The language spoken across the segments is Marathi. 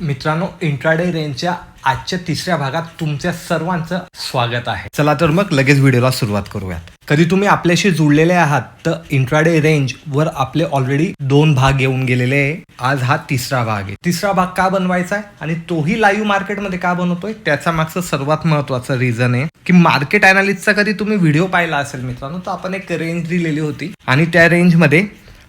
मित्रांनो इंट्राडे रेंजच्या आजच्या तिसऱ्या भागात तुमच्या सर्वांचं स्वागत आहे. चला तर मग लगेच व्हिडिओला सुरुवात करूयात. कधी तुम्ही आपल्याशी जुळलेले आहात तर इंट्राडे रेंज वर आपले ऑलरेडी दोन भाग येऊन गेलेले आहे. आज हा तिसरा भाग आहे. तिसरा भाग का बनवायचा आहे आणि तोही लाईव्ह मार्केटमध्ये का बनवतोय त्याचा मागचं सर्वात महत्वाचं रिझन आहे की मार्केट अनालिस्टचा कधी तुम्ही व्हिडिओ पाहिला असेल मित्रांनो तर आपण एक रेंज दिलेली होती. आणि त्या रेंजमध्ये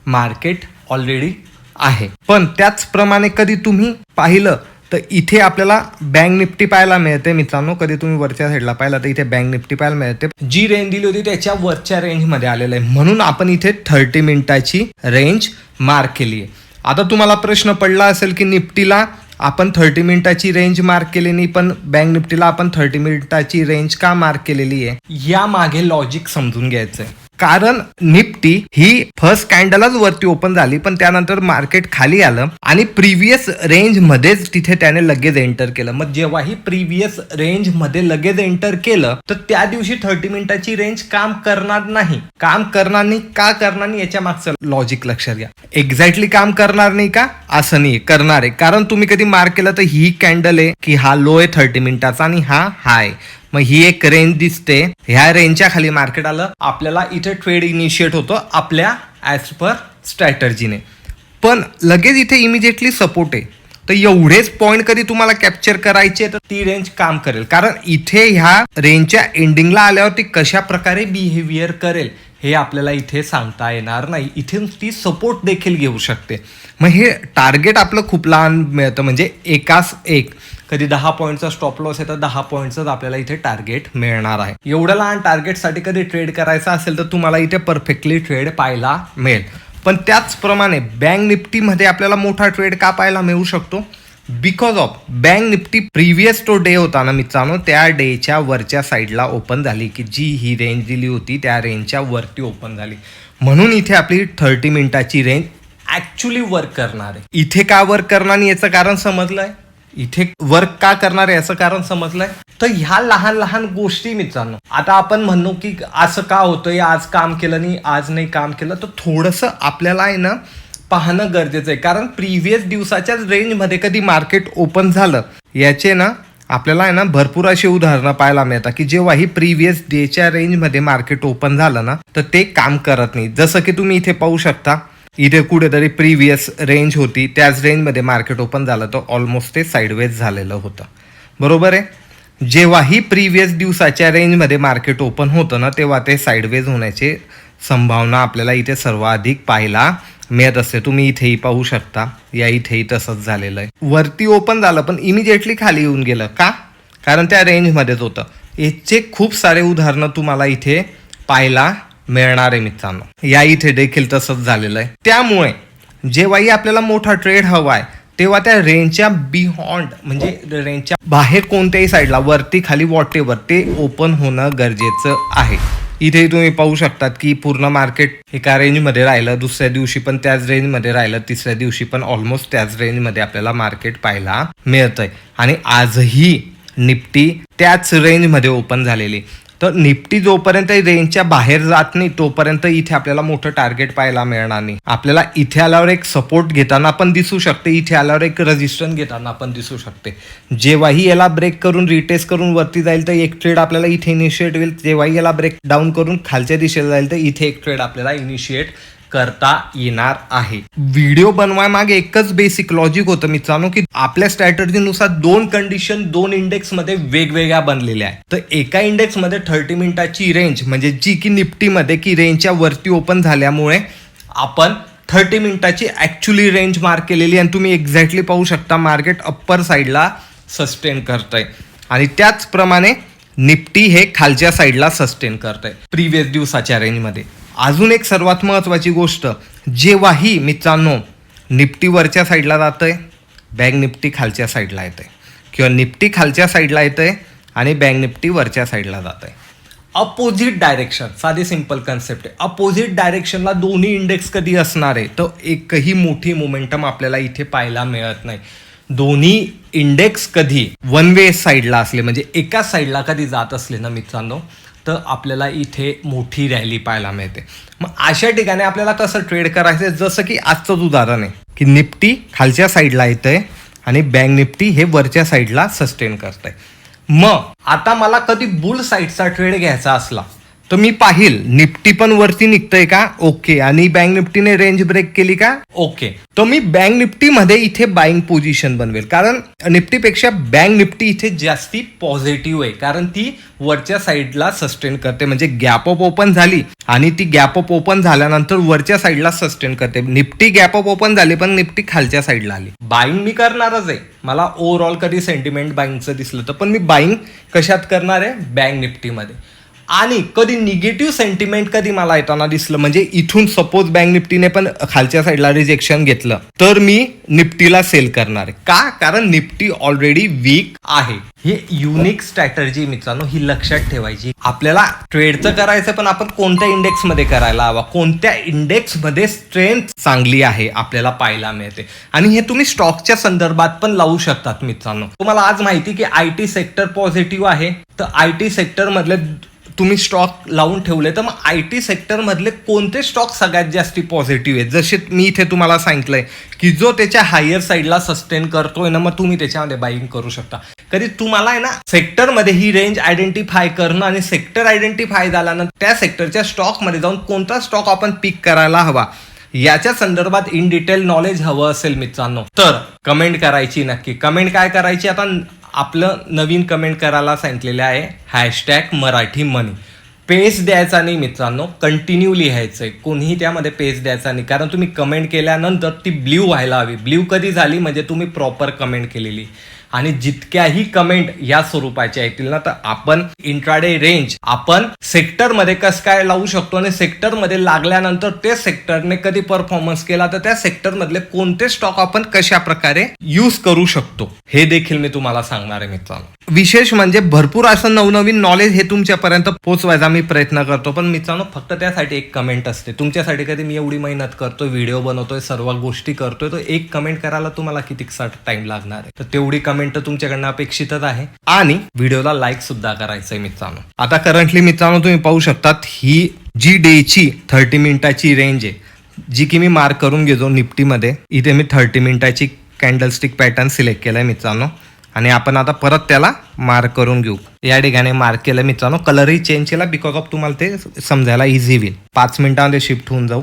मार्केट ऑलरेडी आहे. पण त्याचप्रमाणे कधी तुम्ही पाहिलं तर इथे आपल्याला बँक निफ्टी पाहायला मिळते मित्रांनो. कधी तुम्ही वरच्या साईडला पाहिलं तर इथे बँक निफ्टी पाहायला मिळते. जी रेंज दिली होती त्याच्या वरच्या रेंजमध्ये आलेलं आहे. म्हणून आपण इथे थर्टी मिनिटाची रेंज मार्क केली आहे. आता तुम्हाला प्रश्न पडला असेल की निफ्टीला आपण थर्टी मिनिटाची रेंज मार्क केली नाही पण बँक निफ्टीला आपण थर्टी मिनिटाची रेंज का मार्क केलेली आहे? या मागे लॉजिक समजून घ्यायचंय. कारण निफ्टी ही फर्स्ट कॅन्डलच वरती ओपन झाली पण त्यानंतर मार्केट खाली आलं आणि प्रिव्हियस रेंज मध्येच तिथे त्याने लगेच एंटर केलं. मग जेव्हा ही प्रिव्हियस रेंजमध्ये लगेच एंटर केलं तर त्या दिवशी थर्टी मिनिटाची रेंज काम करणार नाही. काम करणार नाही का करणार नाही याच्या मागचं लॉजिक लक्षात घ्या. एक्झॅक्टली काम करणार नाही का? असं नाही करणार आहे. कारण तुम्ही कधी मार्क केलं तर ही कॅन्डल आहे की हा लो आहे थर्टी मिनिटाचा आणि हा हाय मग ही एक रेंज दिसते. ह्या रेंजच्या खाली मार्केट आलं. आपल्याला इथे ट्रेड इनिशिएट होतो आपल्या ॲज पर स्ट्रॅटर्जीने पण लगेच इथे इमिजिएटली सपोर्ट आहे. तर एवढेच पॉईंट कधी तुम्हाला कॅप्चर करायचे तर ती रेंज काम करेल. कारण इथे ह्या रेंजच्या एंडिंगला आल्यावर ती कशा प्रकारे बिहेवियर करेल हे आपल्याला इथे सांगता येणार नाही. इथे ती सपोर्ट देखील घेऊ शकते. मग हे टार्गेट आपलं खूप लहान मिळतं. म्हणजे एकाच एक. कधी दहा पॉईंटचा स्टॉप लॉस आहे तर दहा पॉईंटचाच आपल्याला इथे टार्गेट मिळणार आहे. एवढं लहान टार्गेटसाठी कधी ट्रेड करायचा असेल तर तुम्हाला इथे परफेक्टली ट्रेड पाहायला मिळेल. पण त्याचप्रमाणे बँक निफ्टीमध्ये आपल्याला मोठा ट्रेड का पाहायला मिळू शकतो? Because of bank Nifty previous तो डे होता ना मित्रांनो त्या डेच्या वरच्या साईडला ओपन झाली की जी ही रेंज दिली होती त्या रेंजच्या वरती ओपन झाली. म्हणून इथे आपली थर्टी मिनिटाची रेंज ॲक्च्युली वर्क करणार आहे. इथे का वर्क करणार याचं कारण समजलं आहे इथे वर्क का करणार आहे याचं कारण समजलंय? तर ह्या लहान लहान गोष्टी मित्रांनो आता आपण म्हणू की असं का होतंय आज काम केलं नाही आज नाही काम केलं तर थोडंसं आपल्याला आहे ना पाहणं गरजेचं आहे. कारण प्रिव्हियस दिवसाच्याच रेंजमध्ये कधी मार्केट ओपन झालं याचे ना आपल्याला आहे ना भरपूर अशी उदाहरणं पाहायला मिळतात की जेव्हा ही प्रिव्हियस डेच्या रेंजमध्ये मार्केट ओपन झालं ना तर ते काम करत नाही. जसं की तुम्ही इथे पाहू शकता इथे कुठेतरी प्रिव्हियस रेंज होती त्याच रेंजमध्ये मार्केट ओपन झालं तर ऑलमोस्ट ते साईडवेज झालेलं होतं. बरोबर आहे? जेव्हाही प्रिव्हियस दिवसाच्या रेंजमध्ये मार्केट ओपन होतं ना तेव्हा ते साईडवेज होण्याची संभावना आपल्याला इथे सर्वाधिक पाहायला मिळत असते. तुम्ही इथेही पाहू शकता. या इथेही तसंच झालेलं आहे. वरती ओपन झालं पण इमिजिएटली खाली येऊन गेलं. का? कारण त्या रेंजमध्येच होतं. याचे खूप सारे उदाहरणं तुम्हाला इथे पाहायला मिळणार आहे मित्रांनो. या इथे देखील तसंच झालेलं आहे. त्यामुळे जेव्हाही आपल्याला मोठा ट्रेड हवा आहे तेव्हा त्या रेंजच्या बिहॉन्ड म्हणजे रेंजच्या बाहेर कोणत्याही साईडला वरती खाली वॉटेवर ते ओपन होणं गरजेचं आहे. इथे तुम्ही पाहू शकतात की पूर्ण मार्केट एका रेंजमध्ये राहिलं दुसऱ्या दिवशी पण त्याच रेंजमध्ये राहिलं तिसऱ्या दिवशी पण ऑलमोस्ट त्याच रेंजमध्ये आपल्याला मार्केट पाहायला मिळतंय. आणि आजही निफ्टी त्याच रेंजमध्ये ओपन झालेली तर निफ्टी जोपर्यंत रेंजच्या बाहेर जात नाही तोपर्यंत इथे आपल्याला मोठं टार्गेट पाहायला मिळणार नाही. आपल्याला इथे आल्यावर एक सपोर्ट घेताना पण दिसू शकते इथे आल्यावर एक रजिस्टन्स घेताना पण दिसू शकते. जेव्हाही याला ब्रेक करून रिटेस्ट करून वरती जाईल तर एक ट्रेड आपल्याला इथे इनिशिएट होईल. जेव्हाही याला ब्रेक डाऊन करून खालच्या दिशेला जाईल तर इथे एक ट्रेड आपल्याला इनिशिएट करता येणार आहे. व्हिडिओ बनवाय मागे एकच बेसिक लॉजिक होतं मी मित्रांनो की आपल्या स्ट्रॅटर्जीनुसार दोन कंडिशन दोन इंडेक्समध्ये वेगवेगळ्या बनलेल्या आहेत. तर एका इंडेक्समध्ये थर्टी मिनिटाची रेंज म्हणजे जी की निफ्टीमध्ये की रेंजच्या वरती ओपन झाल्यामुळे आपण थर्टी मिनिटाची ऍक्च्युली रेंज मार्क केलेली आणि तुम्ही एक्झॅक्टली पाहू शकता मार्केट अप्पर साईडला सस्टेन करतंय. आणि त्याचप्रमाणे निफ्टी हे खालच्या साईडला सस्टेन करतंय. प्रिव्हियस दिवसाच्या रेंजमध्ये अजून एक सर्वात महत्त्वाची गोष्ट जेव्हाही मित्रांनो निफ्टी वरच्या साईडला जातंय बँक निफ्टी खालच्या साईडला येतंय. किंवा निफ्टी खालच्या साईडला येतंय आणि बँक निफ्टी वरच्या साईडला जात आहे अपोजिट डायरेक्शन साधी सिंपल कन्सेप्ट आहे. अपोजिट डायरेक्शनला दोन्ही इंडेक्स कधी असणार आहे? तर एकही मोठी मोमेंटम आपल्याला इथे पाहायला मिळत नाही. दोन्ही इंडेक्स कधी वन वे साईडला असले म्हणजे एकाच साईडला कधी जात असले ना मित्रांनो तर आपल्याला इथे मोठी रॅली पाहायला मिळते. मग अशा ठिकाणी आपल्याला कसं ट्रेड करायचं जसं की आजचंच उदाहरण आहे की निफ्टी खालच्या साईडला येतंय आणि बँक निफ्टी हे वरच्या साईडला सस्टेन करतंय. मग आता मला कधी बुल साईडचा ट्रेड घ्यायचा असला तर मी पाहिल. निफ्टी पण वरती निघतंय का? ओके. आणि बँक निफ्टीने रेंज ब्रेक केली का? ओके. तर मी बँक निफ्टी मध्ये इथे बाईंग पोझिशन बनवेल. कारण निफ्टीपेक्षा बँक निफ्टी इथे जास्ती पॉझिटिव्ह आहे. कारण ती वरच्या साईडला सस्टेन करते. म्हणजे गॅप अप ओपन झाली आणि ती गॅप अप ओपन झाल्यानंतर वरच्या साईडला सस्टेन करते. निफ्टी गॅप अप ओपन झाली पण निफ्टी खालच्या साईडला आली. बाईंग मी करणारच आहे. मला ओव्हरऑल कधी सेंटिमेंट बाईंगचं दिसलं तर. पण मी बाईंग कशात करणार आहे? बँक निफ्टीमध्ये. आणि कधी निगेटिव्ह सेंटिमेंट कधी मला येताना दिसलं म्हणजे इथून सपोज बँक निफ्टीने पण खालच्या साईडला रिजेक्शन घेतलं तर मी निफ्टीला सेल करणार आहे. का? कारण निफ्टी ऑलरेडी वीक आहे. ही युनिक स्ट्रॅटर्जी मित्रांनो ही लक्षात ठेवायची. आपल्याला ट्रेडचं करायचं पण आपण कोणत्या इंडेक्समध्ये करायला हवा? कोणत्या इंडेक्समध्ये स्ट्रेंथ चांगली आहे आपल्याला पाहायला मिळते? आणि हे तुम्ही स्टॉकच्या संदर्भात पण लावू शकतात मित्रांनो. तुम्हाला आज माहिती की आय टी सेक्टर पॉझिटिव्ह आहे. तर आय टी सेक्टर मधले तुम्ही स्टॉक लावून ठेवले तर मग आय टी सेक्टरमधले कोणते स्टॉक सगळ्यात जास्ती पॉझिटिव्ह आहेत? जसे मी इथे तुम्हाला सांगितलंय की जो त्याच्या हायर साईडला सस्टेन करतोय ना मग तुम्ही त्याच्यामध्ये बाईंग करू शकता. कधी तुम्हाला आहे ना सेक्टरमध्ये ही रेंज आयडेंटिफाय करणं आणि सेक्टर आयडेंटिफाय झाल्यानंतर त्या सेक्टरच्या स्टॉकमध्ये जाऊन कोणता स्टॉक आपण पिक करायला हवा याच्या संदर्भात इन डिटेल नॉलेज हवं असेल मित्रांनो. तर कमेंट करायची नक्की. कमेंट काय करायची? आता आपलं नवीन कमेंट करायला सांगितलेलं आहे. हॅशटॅग मराठी मनी पेज द्यायचा नाही मित्रांनो कंटिन्यू लिहायचं आहे कोणीही त्यामध्ये पेज द्यायचा नाही. कारण तुम्ही कमेंट केल्यानंतर ती ब्ल्यू व्हायला हवी. ब्ल्यू कधी झाली? म्हणजे तुम्ही प्रॉपर कमेंट केलेली. आणि जितक्याही कमेंट या स्वरूपाच्या येतील ना तर आपण इंट्राडे रेंज आपण सेक्टरमध्ये कसं काय लावू शकतो आणि सेक्टरमध्ये लागल्यानंतर ते सेक्टरने कधी परफॉर्मन्स केला तर त्या सेक्टरमधले कोणते स्टॉक आपण कशा प्रकारे यूज करू शकतो? हे देखील मी तुम्हाला सांगणार आहे मित्रांनो. विशेष म्हणजे भरपूर असं नवनवीन नॉलेज हे तुमच्यापर्यंत पोहोचवायचा मी प्रयत्न करतो पण मित्रांनो फक्त त्यासाठी एक कमेंट असते. तुमच्यासाठी कधी मी एवढी मेहनत करतोय व्हिडिओ बनवतोय सर्व गोष्टी करतोय तो एक कमेंट करायला तुम्हाला किती टाइम लागणार आहे? तर तेवढी कमेंट कमेंट तुमच्याकडनं अपेक्षितच आहे. आणि व्हिडिओला लाईक सुद्धा करायचंय मित्रांनो. आता करंटली मित्रांनो तुम्ही पाहू शकतात ही जी डेची थर्टी मिनिटाची रेंज आहे जी की मी मार्क करून घेतो निफ्टीमध्ये इथे मी थर्टी मिनिटाची कॅन्डलस्टिक पॅटर्न सिलेक्ट केलाय मित्रांनो. आणि आपण आता परत त्याला मार्क करून घेऊ. या ठिकाणी मार्क केलं मित्रांनो कलरही चेंज केला बिकॉज ऑफ तुम्हाला ते समजायला इझी होईल. पाच मिनिटांमध्ये शिफ्ट होऊन जाऊ.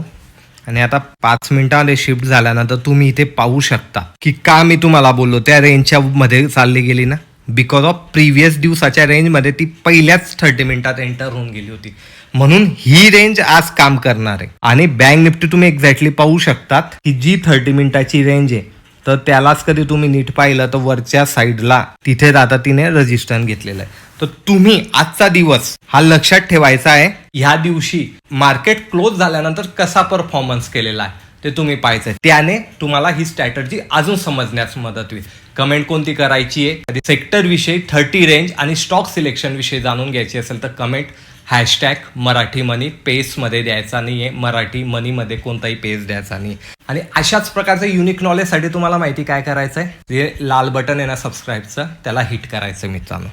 आणि आता पाच मिनिटांमध्ये शिफ्ट झाल्यानंतर तुम्ही इथे पाहू शकता की का मी तुम्हाला बोललो त्या रेंजच्या मध्ये चालली गेली ना? बिकॉज ऑफ प्रिव्हियस दिवसाच्या रेंजमध्ये ती पहिल्याच थर्टी मिनिटात एंटर होऊन गेली होती. म्हणून ही रेंज आज काम करणार आहे. आणि बँक निफ्टी तुम्ही एक्झॅक्टली पाहू शकतात की जी थर्टी मिनिटाची रेंज आहे तर त्यालाच कधी तुम्ही नीट पाहिलं तर वरच्या साईडला तिथे आता तिने रजिस्टर घेतलेलं आहे. तर तुम्ही आजचा दिवस हा लक्षात ठेवायचा आहे ह्या दिवशी मार्केट क्लोज झाल्यानंतर कसा परफॉर्मन्स केलेला आहे ते तुम्ही पाहायचं आहे. त्याने तुम्हाला ही स्ट्रॅटर्जी अजून समजण्यास मदत होईल. कमेंट कोणती करायची आहे? कधी सेक्टरविषयी थर्टी रेंज आणि स्टॉक सिलेक्शन विषयी जाणून घ्यायची असेल तर कमेंट हॅशटॅग मराठी मनी पेजमध्ये द्यायचा नाही आहे मराठी मनीमध्ये कोणताही पेज द्यायचा नाही आणि अशाच प्रकारचं युनिक नॉलेजसाठी तुम्हाला माहिती काय करायचं आहे जे लाल बटन आहे ना सबस्क्राईबचं त्याला हिट करायचं मित्रांनो.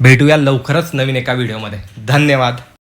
भेटूया लवकरच नवीन एका व्हिडिओमध्ये धन्यवाद.